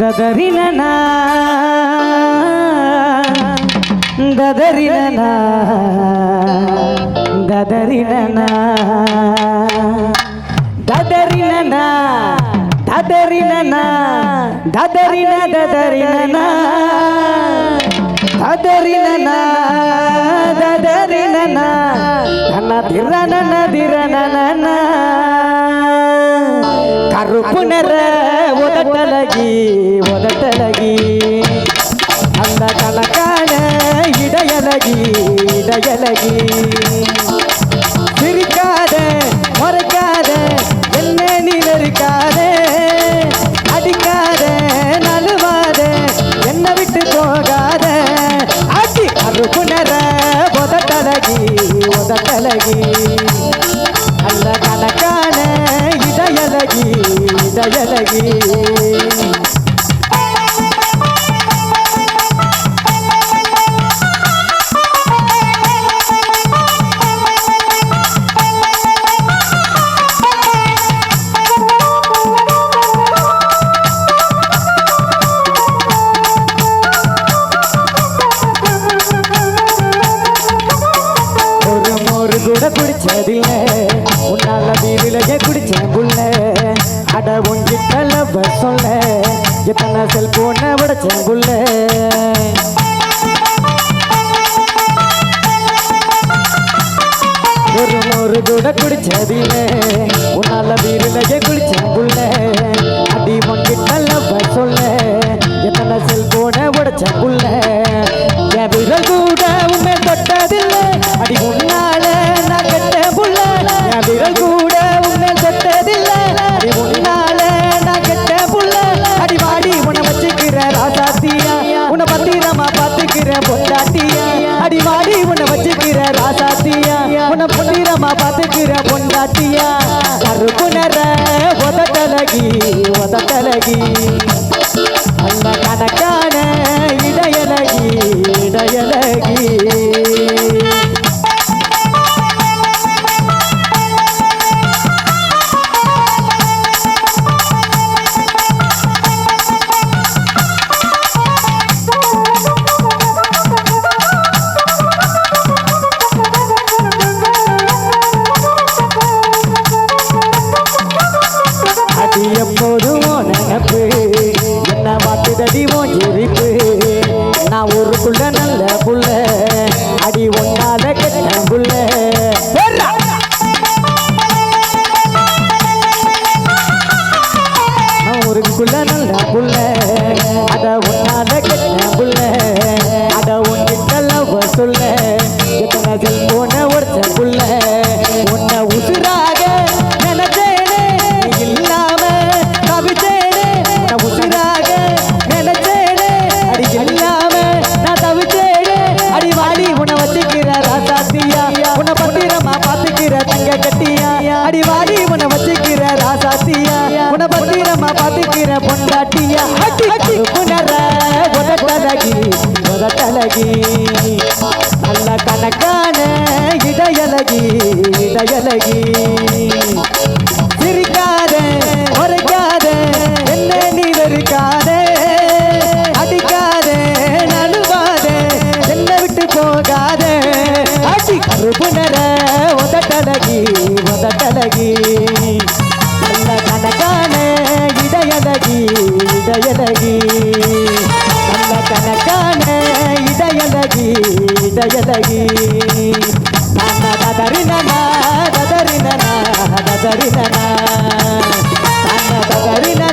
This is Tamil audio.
ದದರಿನ ದದರಿನ ದದರಿನ ದದರಿನ ದದರಿನ ದದರಿನ ದದರಿನ ದದರಿನ ದದರಿನ ನನ್ನ ದಿರ ನನ್ನ ದಿರ ನನ್ನ ಕರುಪು ನರ உதட்டலகி உதட்டலகி அந்த கணக்கான இடையலகி இடையலகி. சிரிக்காத மறைக்காத என்ன நீ நெருக்காத அடிக்காத நழுவாத என்ன விட்டு போகாத. அடி கருப்பு நிற உதட்டலகி உதட்டலகி. அந்த கணக்கான இதயலகி இதயலகி ஒரு கூட குடிச்சதில்ல. உன்னால வீரிலேயே குடிச்சேன் புள்ள. அட உங்கி லவ் சொல்ல எத்தனை செல்போனை உடைச்சேன் புள்ள ஒரு மோரு கூட குடிச்சதில்ல. பொன்னிரமா பாத்துக்கிற பொண்டாட்டியா? கருப்பு உத தலகி உத தலகி அண்ணா நல்ல புள்ள. அடி ஒன்னால கெட்ட புள்ள. ஏறா! ஊருக்குள்ள நல்ல புள்ள. அட ஒன்னால கெட்ட புள்ள. அட உன்கிட்ட லவ் சொல்ல. எத்தனை செல் போன ஒருத்த புள்ள. உன்னை உசுராக உதட்டலகி நல்ல கணக்கான இடையலகி இடையலகி சிரிக்காத உரைக்காத என்ன நீ வெறுக்காத. அடிக்காத நழுவாத என்ன விட்டு போகாத. அடி கருப்புணர உதட்டலகி உதட்டலகி saya lagi Tata dadari nana, dadari nana, dadari nana. Tata dadari nana.